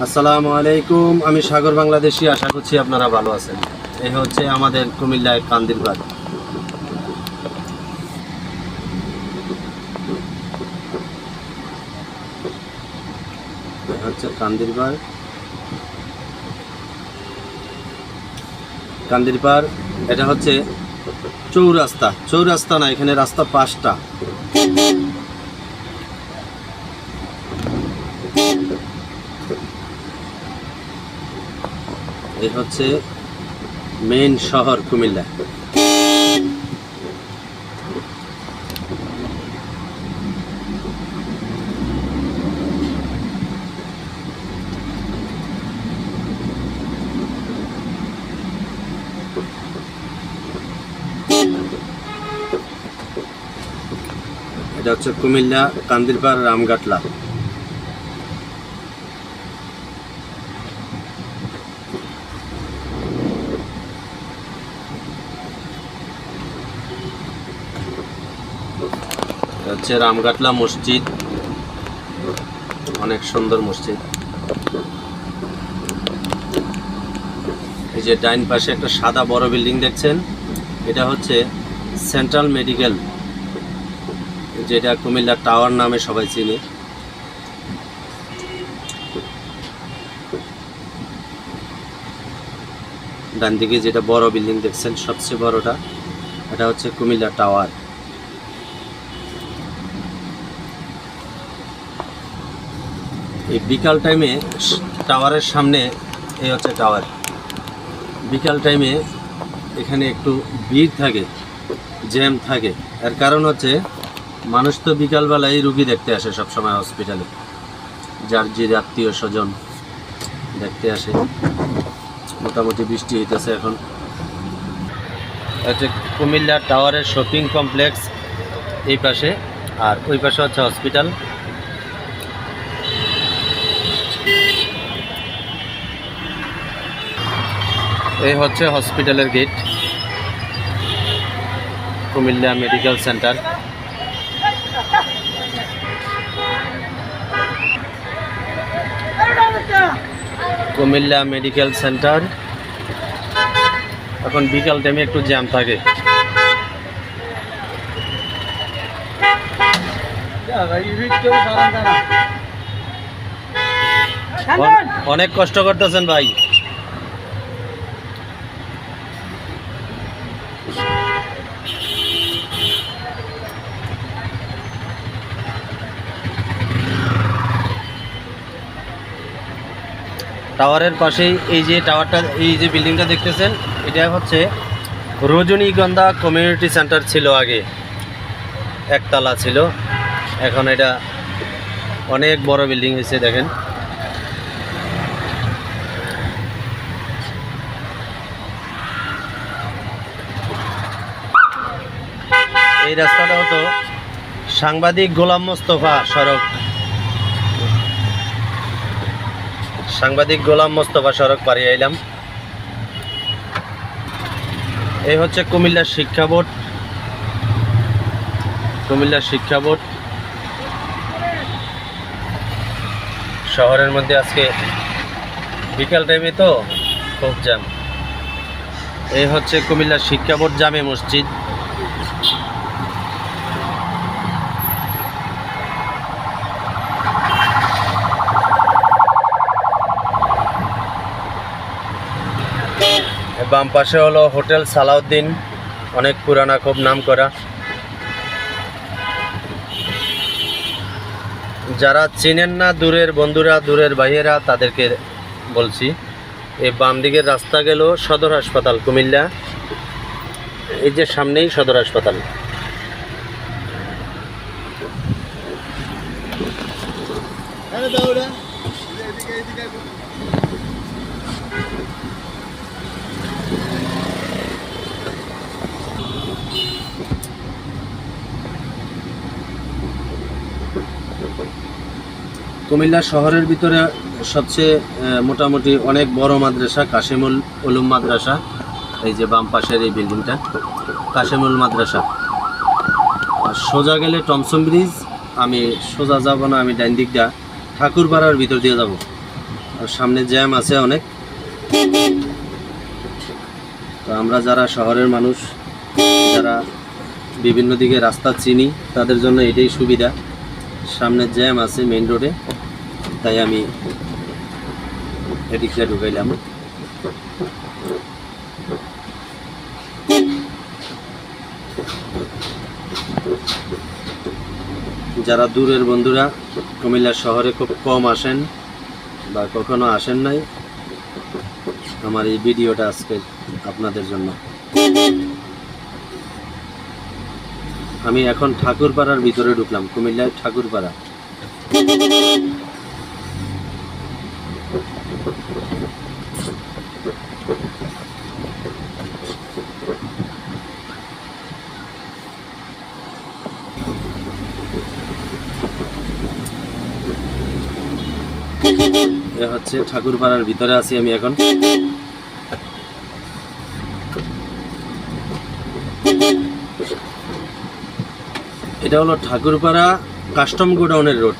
আসসালামু আলাইকুম, আমি সাগর বাংলাদেশি, আশা করছি আপনারা ভালো আছেন। এই হচ্ছে আমাদের কুমিল্লায় কান্দিরবাদ এই হচ্ছে কান্দিরবাদ কান্দিরপাড় এটা হচ্ছে চৌরাস্তা। চৌরাস্তা না, এখানে রাস্তা পাঁচটা। এই হচ্ছে মেইন শহর কুমিল্লা। এটা হচ্ছে কুমিল্লা কান্দিরপাড় রামগাটলা হচ্ছে রামগাটলা মসজিদ। অনেক সুন্দর মসজিদ। এই যে ডাইন পাশে একটা সাদা বড় বিল্ডিং দেখছেন, এটা হচ্ছে সেন্ট্রাল মেডিকেল, যেটা কুমিল্লা টাওয়ার নামে সবাই চিনি। ডান দিকে যেটা বড় বিল্ডিং দেখছেন, সবচেয়ে বড়টা, এটা হচ্ছে কুমিল্লা টাওয়ার। এই বিকাল টাইমে টাওয়ারের সামনে এই হচ্ছে টাওয়ার বিকাল টাইমে এখানে একটু ভিড় থাকে জ্যাম থাকে। এর কারণ হচ্ছে, মানুষ তো বিকালবেলায় রুগী দেখতে আসে সবসময় হসপিটালে যার যে আত্মীয় স্বজন দেখতে আসে। মোটামুটি বৃষ্টি হইতেছে এখন। হচ্ছে কুমিল্লা টাওয়ারের শপিং কমপ্লেক্স এই পাশে। আর ওই পাশে হচ্ছে হসপিটাল এই হচ্ছে হসপিটালের gate. Comilla medical centre. Comilla medical centre. এখন বিকাল টাইমে একটু জ্যাম থাকে। অন- অনেক কষ্ট করতেছেন ভাই। টাওয়ারের পাশেই এই যে টাওয়ারটা, এই যে বিল্ডিংটা দেখতেছেন, এটা হচ্ছে রজনীগন্ধা কমিউনিটি সেন্টার ছিল আগে। একতলা ছিল। এখন এটা অনেক বড় বিল্ডিং হয়েছে, দেখেন। এই রাস্তাটা হতো সাংবাদিক গোলাম মোস্তফা সড়ক। সাংবাদিক গোলাম মোস্তফা সড়ক পাড়ি আইলাম এই হচ্ছে কুমিল্লার শিক্ষা বোর্ড। কুমিল্লার শিক্ষা বোর্ড। শহরের মধ্যে আজকে বিকাল টাইমে তো খুব জ্যাম এই হচ্ছে কুমিল্লার শিক্ষা বোর্ড জামে মসজিদ। বাম পাশে হলো হোটেল সালাউদ্দিন, অনেক পুরানা, খুব নাম করা যারা চেনেন না দূরের বন্ধুরা, দূরের ভাইয়েরা তাদেরকে বলছি, এই বাম দিকের রাস্তা গেল সদর হাসপাতাল, কুমিল্লা। এই যে সামনেই সদর হাসপাতাল। কুমিল্লা শহরের ভিতরে সবচেয়ে মোটামুটি অনেক বড় মাদ্রাসা, কাশিমুল উলুম মাদ্রাসা, এই যে বাম পাশের এই বিল্ডিংটা, কাশিমুল মাদ্রাসা। আর সোজা গেলে টমসম ব্রিজ, আমি সোজা যাব না, আমি ডাইন দিকটা ঠাকুরপাড়ার ভিতর দিয়ে যাব। আর সামনে জ্যাম আছে অনেক তো আমরা যারা শহরের মানুষ, যারা বিভিন্ন দিকে রাস্তা চিনি, তাদের জন্য এটাই সুবিধা। সামনে জ্যাম আছে মেইন রোডে তাই আমি দিয়ে ঢুকাইলাম। যারা দূরের বন্ধুরা, কুমিল্লা শহরে খুব কম আসেন বা কখনো আসেন নাই আমার এই ভিডিওটা আজকে আপনাদের জন্য। আমি এখন ঠাকুরপাড়ার ভিতরে ঢুকলাম কুমিল্লায় ঠাকুরপাড়া। এ হচ্ছে ঠাকুরপাড়ার ভিতরে আছি আমি এখন। এটা হলো ঠাকুরপাড়া কাস্টম গোডাউনের রোড।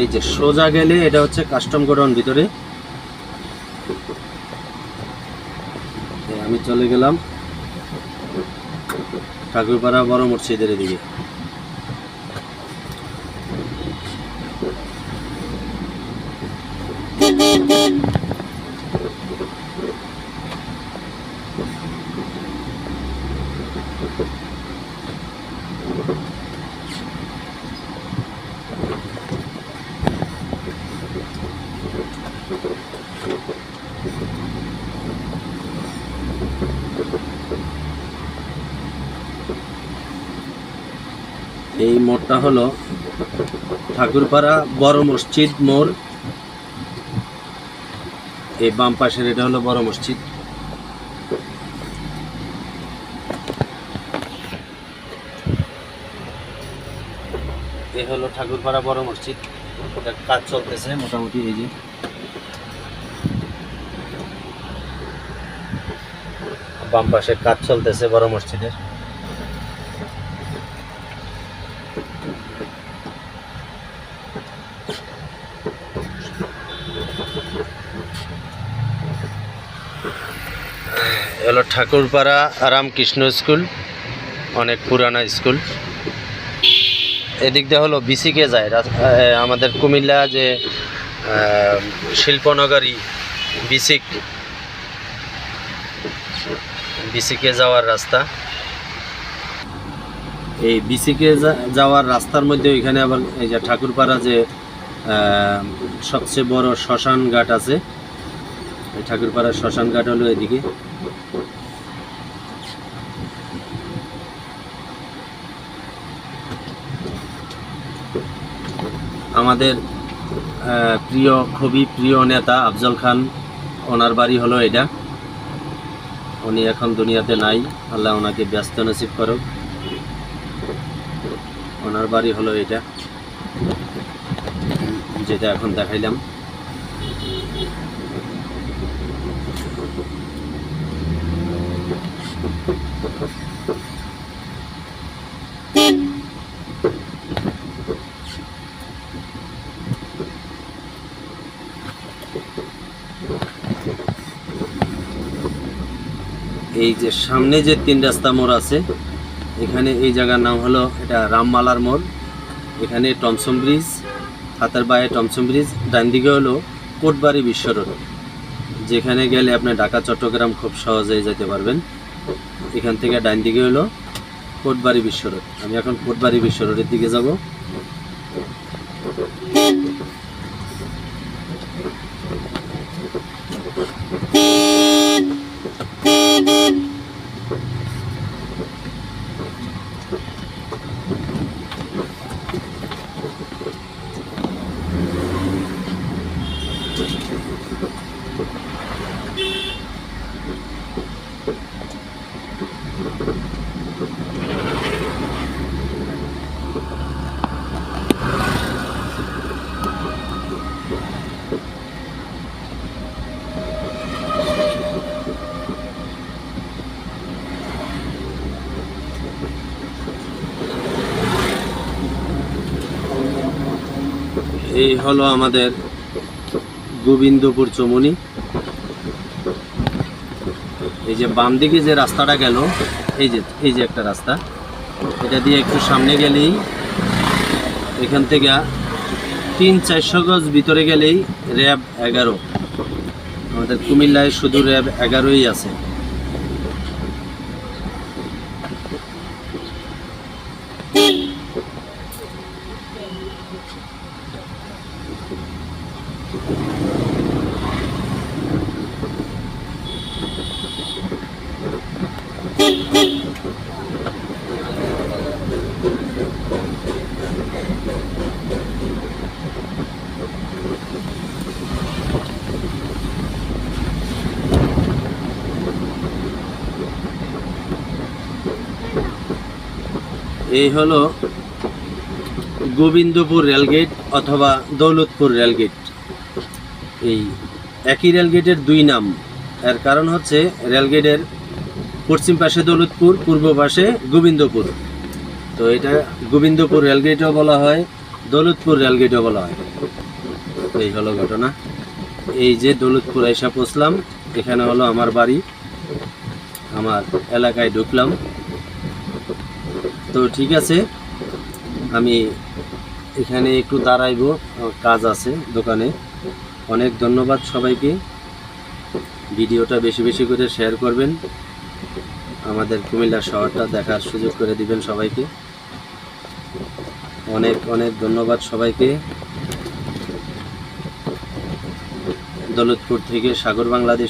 এই যে সোজা গেলে এটা হচ্ছে কাস্টম গোডাউন ভিতরে। আমি চলে গেলাম। ঠাকুরপাড়া বড় মসজিদের দিকে এই মোড়টা হলো ঠাকুরপাড়া বড় মসজিদ মোড়। এই বাম পাশের এটা হলো বড় মসজিদ। এই হলো ঠাকুরপাড়া বড় মসজিদ। এটা কাজ চলতেছে মোটামুটি এই যে। বাম পাশে কাজ চলতেছে বড় মসজিদের। ঠাকুরপাড়া রামকৃষ্ণ স্কুল, অনেক পুরানা স্কুল। এদিক দিয়ে হলো বিসিকে যায় আমাদের কুমিল্লা যে শিল্পনগরী, বিসিক। বিসিকে যাওয়ার রাস্তা। এই বিসিকে যাওয়ার রাস্তার মধ্যে ওইখানে আবার এই যে ঠাকুরপাড়া যে সবচেয়ে বড় শ্মশান ঘাট আছে ঠাকুরপাড়ার শ্মশান ঘাট হলো এদিকে। আমাদের প্রিয়, খুবই প্রিয় নেতা আফজল খান, ওনার বাড়ি হলো এটা। উনি এখন দুনিয়াতে নাই, আল্লাহ ওনাকে ব্যস্ত নসিব করুক। ওনার বাড়ি হলো এটা, যেটা এখন দেখাইলাম। এই যে সামনে যে তিন রাস্তা মোড় আছে, এখানে এই জায়গার নাম হলো এটা রামমালার মোড়। এখানে টমসম ব্রিজ, হাতের বায়ে টমসম ব্রিজ, ডান দিকে হলো কোটবাড়ি বিশ্ব রোড। যেখানে গেলে আপনি ঢাকা, চট্টগ্রাম খুব সহজেই যেতে পারবেন। এখান থেকে ডান দিকে হলো কোটবাড়ি বিশ্ব রোড। আমি এখন কোটবাড়ি বিশ্ব রোডের দিকে যাব। এই হলো আমাদের গোবিন্দপুর চমুনি। এই যে বাম দিকে যে রাস্তাটা গেল, এই যে এই যে একটা রাস্তা। এটা দিয়ে একটু সামনে গেলেই এখান থেকে তিন চারশো গজ ভিতরে গেলেই র্যাব এগারো। আমাদের কুমিল্লায় শুধু র্যাব এগারোই আছে। এই হলো গোবিন্দপুর রেলগেট অথবা দৌলতপুর রেলগেট। এই একই রেলগেটের দুই নাম। এর কারণ হচ্ছে রেলগেটের পশ্চিম পাশে দৌলতপুর, পূর্ব পাশে গোবিন্দপুর। তো এটা গোবিন্দপুর রেলগেটও বলা হয়, দৌলতপুর রেলগেটও বলা হয়। এই হলো ঘটনা। এই যে দৌলতপুর এসে পৌঁছলাম, এখানে হলো আমার বাড়ি। আমার এলাকায় ঢুকলাম। তো ঠিক আছে, আমি এখানে একটু দাঁড়াইবো কাজ আছে দোকানে। অনেক ধন্যবাদ সবাইকে। ভিডিওটা বেশি বেশি করে শেয়ার করবেন। আমাদের কুমিল্লা শহরটা দেখার সুযোগ করে দিবেন সবাইকে। অনেক অনেক ধন্যবাদ সবাইকে। দৌলতপুর থেকে সাগর বাংলাদেশ